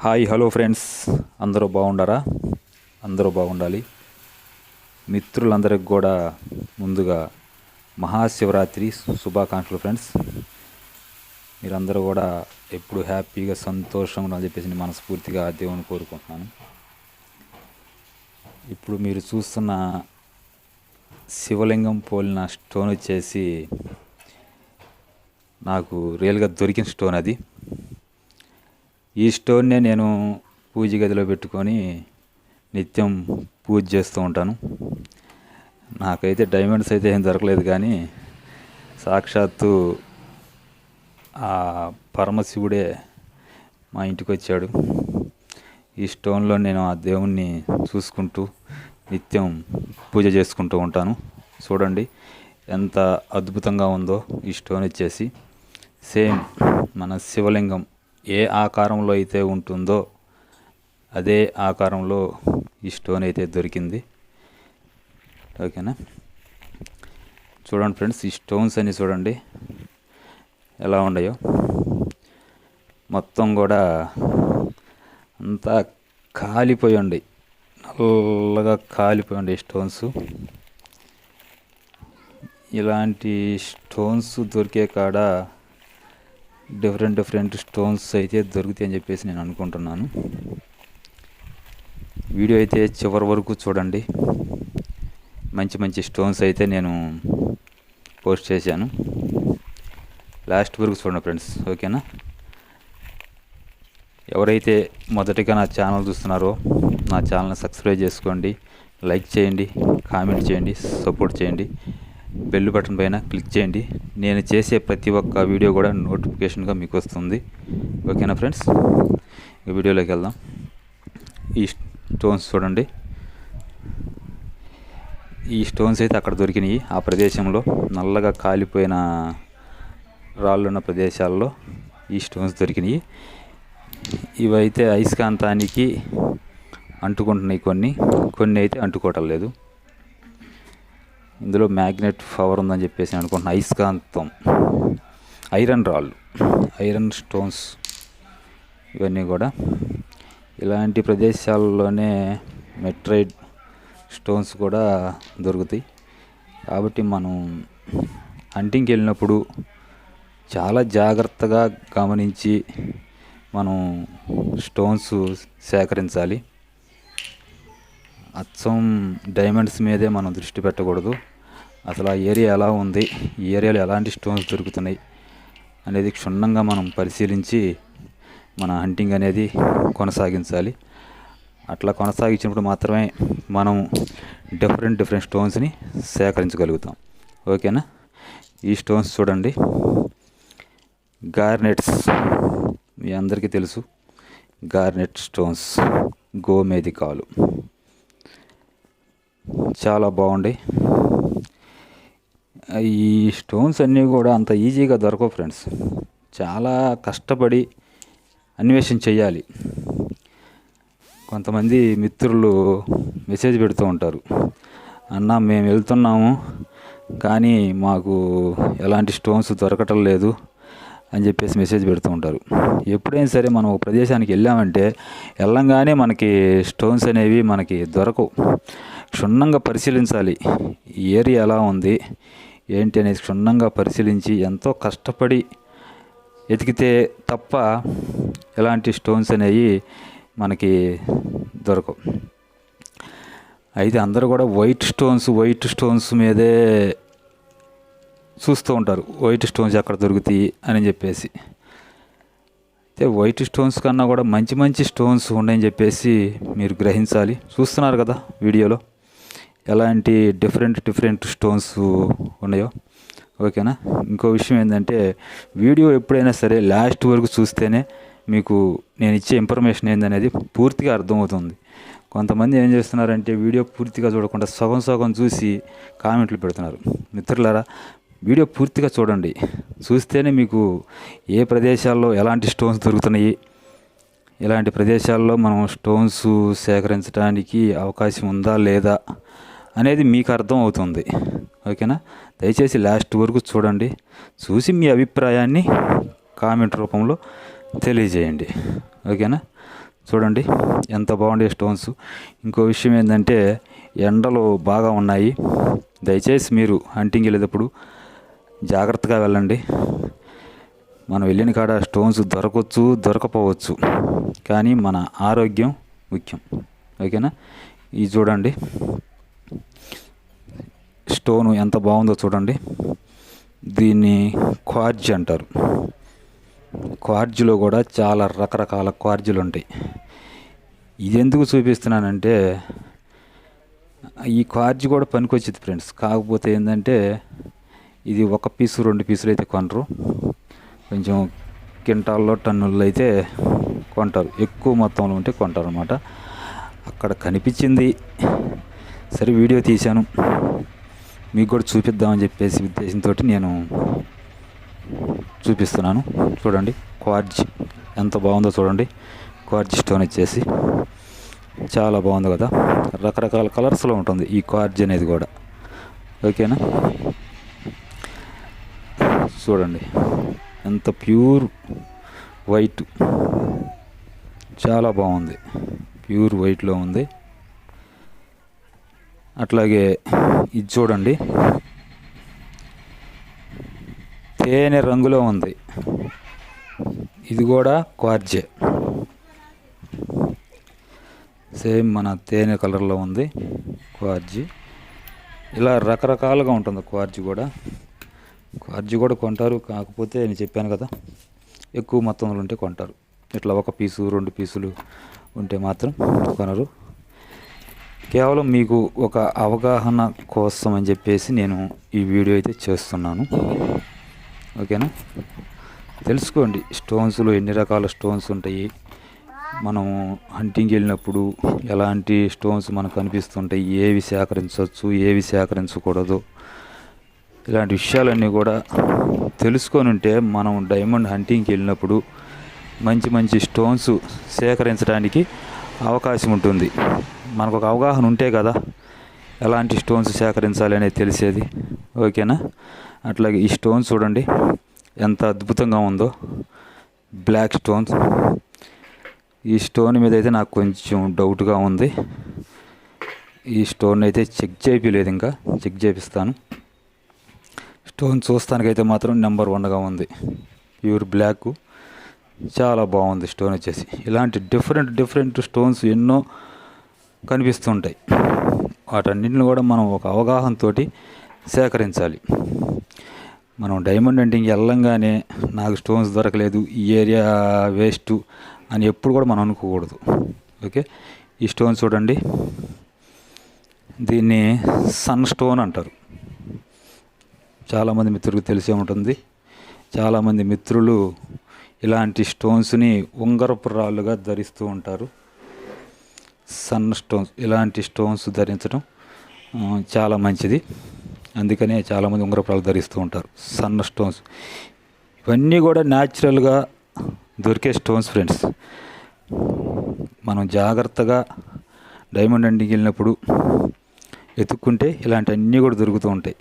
Hi hello friends. అందరూ బాగుండారా? అందరూ బాగుండాలి. మిత్రులందరికి కూడా ముందుగా మహాశివరాత్రి శుభాకాంక్షలు ఫ్రెండ్స్. మీరందరూ కూడా ఎప్పుడు హ్యాపీగా సంతోషంగా ఉండాలని చెప్పేసి నేను మనస్ఫూర్తిగా దేవుని కోరుకుంటున్నాను. ఇప్పుడు మీరు చూస్తున్న శివలింగం పోలిన స్టోన్ వచ్చేసి నాకు రియల్గా దొరికిన స్టోన్ అది. ఈ స్టోన్నే నేను పూజ గదిలో పెట్టుకొని నిత్యం పూజ చేస్తూ ఉంటాను. నాకైతే డైమండ్స్ అయితే ఏం దొరకలేదు కానీ సాక్షాత్తు ఆ పరమశివుడే మా ఇంటికి వచ్చాడు. ఈ స్టోన్లో నేను ఆ దేవుణ్ణి చూసుకుంటూ నిత్యం పూజ చేసుకుంటూ ఉంటాను. చూడండి ఎంత అద్భుతంగా ఉందో ఈ స్టోన్ వచ్చేసి. సేమ్ మన శివలింగం ఏ ఆకారంలో అయితే ఉంటుందో అదే ఆకారంలో ఈ స్టోన్ అయితే దొరికింది. ఓకేనా? చూడండి ఫ్రెండ్స్ ఈ స్టోన్స్ అన్ని చూడండి ఎలా ఉన్నాయో. మొత్తం కూడా అంతా కాలిపోయి ఉండి నల్లగా కాలిపోయి ఉండే స్టోన్స్. ఇలాంటి స్టోన్స్ దొరికే కాడ డిఫరెంట్ డిఫరెంట్ స్టోన్స్ అయితే దొరుకుతాయి అని చెప్పేసి నేను అనుకుంటున్నాను. వీడియో అయితే చివరి వరకు చూడండి. మంచి మంచి స్టోన్స్ అయితే నేను పోస్ట్ చేశాను. లాస్ట్ వరకు చూడండి ఫ్రెండ్స్ ఓకేనా ఎవరైతే మొదటిగా నా ఛానల్ చూస్తున్నారో నా ఛానల్ని సబ్స్క్రైబ్ చేసుకోండి. లైక్ చేయండి కామెంట్ చేయండి సపోర్ట్ చేయండి. బెల్ బటన్ పైన క్లిక్ చేయండి. నేను చేసే ప్రతి ఒక్క వీడియో కూడా నోటిఫికేషన్గా మీకు వస్తుంది ఓకేనా ఫ్రెండ్స్? ఈ వీడియోలోకి వెళ్దాం. ఈ స్టోన్స్ చూడండి. ఈ స్టోన్స్ అయితే అక్కడ దొరికినాయి. ఆ ప్రదేశంలో నల్లగా కాలిపోయిన రాళ్ళున్న ప్రదేశాల్లో ఈ స్టోన్స్ దొరికినాయి. ఇవైతే అయస్కాంతానికి అంటుకుంటున్నాయి కొన్ని. కొన్ని అయితే అంటుకోవటం లేదు. ఇందులో మ్యాగ్నెట్ పవర్ ఉందని చెప్పేసి నేను అనుకుంటున్నా. అయస్కాంతం ఐరన్ రాళ్ళు ఐరన్ స్టోన్స్ ఇవన్నీ కూడా ఇలాంటి ప్రదేశాల్లోనే మెట్రైడ్ స్టోన్స్ కూడా దొరుకుతాయి. కాబట్టి మనం హంటింగ్కి వెళ్ళినప్పుడు చాలా జాగ్రత్తగా గమనించి మనం స్టోన్స్ సేకరించాలి. అచ్చం డైమండ్స్ మీదే మనం దృష్టి పెట్టకూడదు. అసలు ఆ ఏరియా ఎలా ఉంది? ఈ ఏరియాలో ఎలాంటి స్టోన్స్ దొరుకుతున్నాయి? అనేది క్షుణ్ణంగా మనం పరిశీలించి మన హంటింగ్ అనేది కొనసాగించాలి. అట్లా కొనసాగించినప్పుడు మాత్రమే మనం డిఫరెంట్ డిఫరెంట్ స్టోన్స్ని సేకరించగలుగుతాం. ఓకేనా? ఈ స్టోన్స్ చూడండి. గార్నెట్స్. మీ అందరికీ తెలుసు. Garnet stones. గోమేధికాలు చాలా బాగుంది. ఈ స్టోన్స్ అన్నీ కూడా అంత ఈజీగా దొరకవు ఫ్రెండ్స్. చాలా కష్టపడి అన్వేషణ చేయాలి. కొంతమంది మిత్రులు మెసేజ్ పెడుతూ ఉంటారు. అన్న మేము వెళ్తున్నాము కానీ మాకు ఎలాంటి స్టోన్స్ దొరకటం లేదు అని చెప్పేసి మెసేజ్ పెడుతూ ఉంటారు. ఎప్పుడైనా సరే మనం ఒక ప్రదేశానికి వెళ్ళామంటే వెళ్ళంగానే మనకి స్టోన్స్ అనేవి మనకి దొరకవు. క్షుణ్ణంగా పరిశీలించాలి. ఏరియా ఎలా ఉంది? ఏంటి అనేది క్షుణ్ణంగా పరిశీలించి ఎంతో కష్టపడి ఎతికితే తప్ప ఎలాంటి స్టోన్స్ అనేవి మనకి దొరకవు. అయితే అందరూ కూడా వైట్ స్టోన్స్ వైట్ స్టోన్స్ మీదే చూస్తూ ఉంటారు. వైట్ స్టోన్స్ ఎక్కడ దొరుకుతాయి అని చెప్పేసి. అయితే వైట్ స్టోన్స్ కన్నా కూడా మంచి మంచి స్టోన్స్ ఉన్నాయని చెప్పేసి మీరు గ్రహించాలి. చూస్తున్నారు కదా వీడియోలో. ఎలాంటి డిఫరెంట్ డిఫరెంట్ స్టోన్స్ ఉన్నాయో? ఓకేనా? ఇంకో విషయం ఏంటంటే వీడియో ఎప్పుడైనా సరే లాస్ట్ వరకు చూస్తేనే మీకు నేను ఇచ్చే ఇన్ఫర్మేషన్ ఏందనేది పూర్తిగా అర్థమవుతుంది. కొంతమంది ఏం చేస్తున్నారంటే వీడియో పూర్తిగా చూడకుండా సగం సగం చూసి కామెంట్లు పెడుతున్నారు. మిత్రులారా వీడియో పూర్తిగా చూడండి. చూస్తేనే మీకు ఏ ప్రదేశాల్లో ఎలాంటి స్టోన్స్ దొరుకుతున్నాయి? ఇలాంటి ప్రదేశాల్లో మనం స్టోన్స్ సేకరించడానికి అవకాశం ఉందా లేదా? అనేది మీకు అర్థం అవుతుంది ఓకేనా? దయచేసి లాస్ట్ వరకు చూడండి. చూసి మీ అభిప్రాయాన్ని కామెంట్ రూపంలో తెలియజేయండి. ఓకేనా? చూడండి. ఎంత బాగుండే స్టోన్స్. ఇంకో విషయం ఏంటంటే ఎండలు బాగా ఉన్నాయి. దయచేసి మీరు హంటింగ్ వెళ్ళేటప్పుడు జాగ్రత్తగా వెళ్ళండి. మనం వెళ్ళిన కాడ స్టోన్స్ దొరకవచ్చు దొరకపోవచ్చు. కానీ మన ఆరోగ్యం ముఖ్యం. ఓకేనా? ఇది చూడండి. స్టోను ఎంత బాగుందో చూడండి. దీన్ని క్వార్జ్ అంటారు. క్వార్జ్లో కూడా చాలా రకరకాల క్వార్జులు ఉంటాయి. ఇది ఎందుకు చూపిస్తున్నానంటే ఈ క్వార్జ్ కూడా పనికొచ్చింది ఫ్రెండ్స్. కాకపోతే ఏంటంటే ఇది ఒక పీసు రెండు పీసులు అయితే కొనరు. కొంచెం కింటాల్లో టన్నుల్లో అయితే కొంటారు. ఎక్కువ మొత్తంలో ఉంటే కొంటారు అనమాట అక్కడ కనిపించింది. సరే వీడియో తీశాను. మీకు కూడా చూపిద్దామని చెప్పేసి ఉద్దేశంతో నేను చూపిస్తున్నాను. చూడండి క్వార్జ్ ఎంత బాగుందో చూడండి. క్వార్జ్ స్టోన్ వచ్చేసి చాలా బాగుంది కదా. రకరకాల కలర్స్లో ఉంటుంది ఈ క్వార్జ్ అనేది కూడా. ఓకేనా? చూడండి ఎంత ప్యూర్ వైట్. చాలా బాగుంది. ప్యూర్ వైట్లో ఉంది. అట్లాగే ఇది చూడండి. తేనె రంగులో ఉంది. ఇది కూడా క్వార్జే. సేమ్ మన తేనె కలర్లో ఉంది క్వార్జి. ఇలా రకరకాలుగా ఉంటుంది క్వార్జి కూడా. క్వార్జి కూడా కొంటారు కాకపోతే నేను చెప్పాను కదా ఎక్కువ మొత్తంలో ఉంటే కొంటారు. ఇట్లా ఒక పీసు రెండు పీసులు ఉంటే మాత్రం కొనరు. కేవలం మీకు ఒక అవగాహన కోసం అని చెప్పేసి నేను ఈ వీడియో అయితే చేస్తున్నాను. ఓకేనా? తెలుసుకోండి స్టోన్స్లో ఎన్ని రకాల స్టోన్స్ ఉంటాయి. మనం హంటింగ్కి వెళ్ళినప్పుడు ఎలాంటి స్టోన్స్ మనకు కనిపిస్తుంటాయి ఏవి సేకరించవచ్చు ఏవి సేకరించకూడదు ఇలాంటి విషయాలన్నీ కూడా తెలుసుకొని ఉంటే మనం డైమండ్ హంటింగ్కి వెళ్ళినప్పుడు మంచి మంచి స్టోన్స్ సేకరించడానికి అవకాశం ఉంటుంది. మనకు ఒక అవగాహన ఉంటే కదా ఎలాంటి స్టోన్స్ సేకరించాలి అనేది తెలిసేది. ఓకేనా? అట్లాగే ఈ స్టోన్ చూడండి ఎంత అద్భుతంగా ఉందో. బ్లాక్ స్టోన్స్ ఈ స్టోన్ మీద అయితే నాకు కొంచెం డౌట్గా ఉంది. ఈ స్టోన్ అయితే చెక్ చేయలేదు ఇంకా చెక్ చేపిస్తాను. స్టోన్ చూస్తానికైతే మాత్రం నెంబర్ వన్గా ఉంది. ప్యూర్ బ్లాక్ చాలా బాగుంది స్టోన్ వచ్చేసి. ఇలాంటి డిఫరెంట్ డిఫరెంట్ స్టోన్స్ ఎన్నో కనిపిస్తుంటాయి. వాటన్నింటిని కూడా మనం ఒక అవగాహనతో సేకరించాలి. మనం డైమండ్ హంటింగ్ వెళ్ళంగానే నాకు స్టోన్స్ దొరకలేదు ఈ ఏరియా వేస్ట్ అని ఎప్పుడు కూడా మనం అనుకోకూడదు. ఓకే? ఈ స్టోన్ చూడండి. దీన్ని సన్ స్టోన్ అంటారు. చాలామంది మిత్రులకు తెలిసే ఉంటుంది. చాలామంది మిత్రులు ఇలాంటి స్టోన్స్ని ఉంగరపు రాళ్ళుగా ధరిస్తూ ఉంటారు. సన్ స్టోన్స్ ఇలాంటి స్టోన్స్ ధరించడం చాలా మంచిది. అందుకనే చాలామంది ఉంగరపు ధరిస్తూ ఉంటారు. సన్న స్టోన్స్. ఇవన్నీ కూడా న్యాచురల్గా దొరికే స్టోన్స్ ఫ్రెండ్స్. మనం జాగ్రత్తగా డైమండ్ అండికి వెళ్ళినప్పుడు ఎత్తుక్కుంటే ఇలాంటివన్నీ కూడా దొరుకుతూ ఉంటాయి.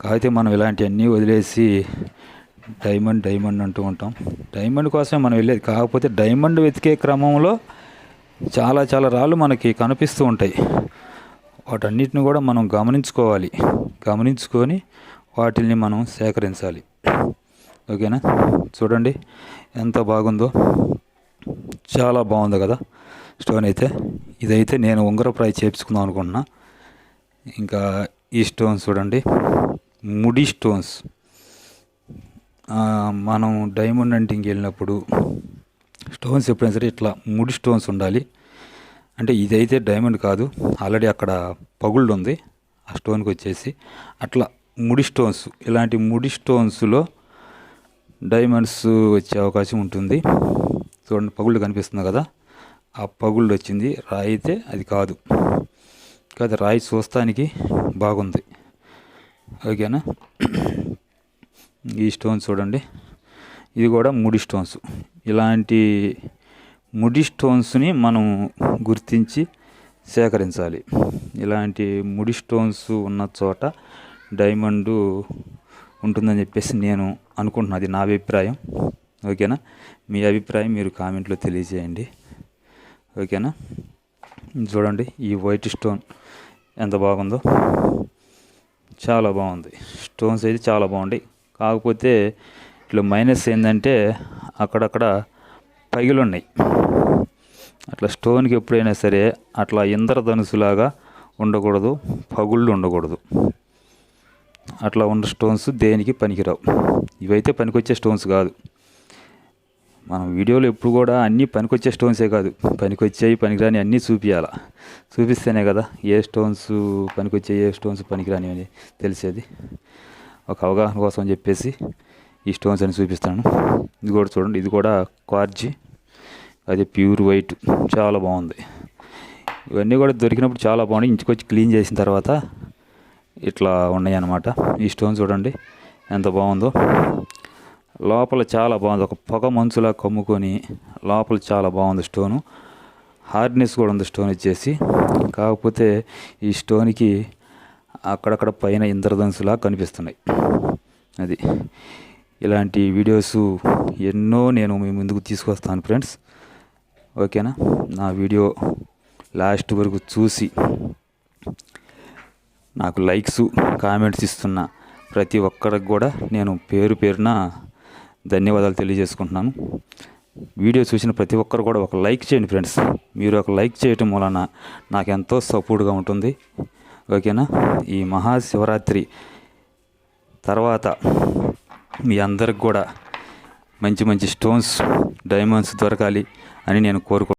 కాకపోతే మనం ఇలాంటివన్నీ వదిలేసి డైమండ్ డైమండ్ అంటూ ఉంటాం. డైమండ్ కోసమే మనం వెళ్ళేది. కాకపోతే డైమండ్ వెతికే క్రమంలో చాలా చాలా రాళ్ళు మనకి కనిపిస్తూ ఉంటాయి. వాటన్నిటిని కూడా మనం గమనించుకోవాలి. గమనించుకొని వాటిని మనం సేకరించాలి. ఓకేనా? చూడండి ఎంత బాగుందో. చాలా బాగుంది కదా స్టోన్ అయితే. ఇదైతే నేను ఉంగరప్రాయి చేపించుకుందాం అనుకుంటున్నా. ఇంకా ఈ స్టోన్స్ చూడండి ముడి స్టోన్స్. మనం డైమండ్ అంటింగ్కి వెళ్ళినప్పుడు స్టోన్స్ ఎప్పుడైనా సరే ఇట్లా ముడి స్టోన్స్ ఉండాలి. అంటే ఇదైతే డైమండ్ కాదు. ఆల్రెడీ అక్కడ పగుళ్ళు ఉంది ఆ స్టోన్కి వచ్చేసి అట్లా ముడి స్టోన్స్ ఇలాంటి ముడి స్టోన్స్లో డైమండ్స్ వచ్చే అవకాశం ఉంటుంది. చూడండి పగుళ్ళు కనిపిస్తుంది కదా. ఆ పగుళ్ళు వచ్చింది. రాయి అయితే అది కాదు. కాదు రాయి చూస్తానికి బాగుంది. ఓకేనా? ఈ స్టోన్స్ చూడండి. ఇది కూడా ముడి స్టోన్స్. ఇలాంటి ముడి స్టోన్స్ని మనం గుర్తించి సేకరించాలి. ఇలాంటి ముడి స్టోన్స్ ఉన్న చోట డైమండ్ ఉంటుందని చెప్పేసి నేను అనుకుంటున్నాను అది నా అభిప్రాయం. ఓకేనా? మీ అభిప్రాయం మీరు కామెంట్లో తెలియజేయండి. ఓకేనా? చూడండి ఈ వైట్ స్టోన్ ఎంత బాగుందో. చాలా బాగుంది. స్టోన్స్ అయితే చాలా బాగుంటాయి. కాకపోతే ఇట్లా మైనస్ ఏంటంటే అక్కడక్కడ పగిలున్నాయి అట్లా స్టోన్కి ఎప్పుడైనా సరే అట్లా ఇంద్రధనుసులాగా ఉండకూడదు పగుళ్ళు ఉండకూడదు. అట్లా ఉన్న స్టోన్స్ దేనికి పనికిరావు. ఇవైతే పనికొచ్చే స్టోన్స్ కాదు. మనం వీడియోలో ఎప్పుడు కూడా అన్నీ పనికొచ్చే స్టోన్సే కాదు. పనికొచ్చేవి పనికిరాని అన్నీ చూపించాల చూపిస్తేనే కదా ఏ స్టోన్స్ పనికొచ్చే ఏ స్టోన్స్ పనికిరాని అని తెలిసేది. ఒక అవగాహన కోసం చెప్పేసి ఈ స్టోన్స్ అని చూపిస్తాను. ఇది కూడా చూడండి ఇది కూడా క్వార్జి. అది ప్యూర్ వైట్. చాలా బాగుంది. ఇవన్నీ కూడా దొరికినప్పుడు చాలా బాగున్నాయి ఇంచుకొచ్చి క్లీన్ చేసిన తర్వాత ఇట్లా ఉన్నాయి అన్నమాట ఈ స్టోన్ చూడండి ఎంత బాగుందో. లోపల చాలా బాగుంది. ఒక పొగ మంచులా కమ్ముకొని లోపల చాలా బాగుంది స్టోను. హార్డ్నెస్ కూడా ఉంది స్టోన్ వచ్చేసి కాకపోతే ఈ స్టోన్కి అక్కడక్కడ పైన ఇంద్రధనుసులా కనిపిస్తున్నాయి. అది. ఇలాంటి వీడియోస్ ఎన్నో నేను మీ ముందుకు తీసుకొస్తాను ఫ్రెండ్స్ ఓకేనా? నా వీడియో లాస్ట్ వరకు చూసి నాకు లైక్స్ కామెంట్స్ ఇస్తున్న ప్రతి ఒక్కరికి కూడా నేను పేరు పేరున ధన్యవాదాలు తెలియజేసుకుంటున్నాను. వీడియో చూసిన ప్రతి ఒక్కరు కూడా ఒక లైక్ చేయండి ఫ్రెండ్స్ మీరు ఒక లైక్ చేయటం వలన నాకు ఎంతో సపోర్ట్గా ఉంటుంది. ఓకేనా? ఈ మహాశివరాత్రి తర్వాత మీ అందరికి కూడా మంచి మంచి స్టోన్స్ డైమండ్స్ దొరకాలి అని నేను కోరుకుంటున్నాను.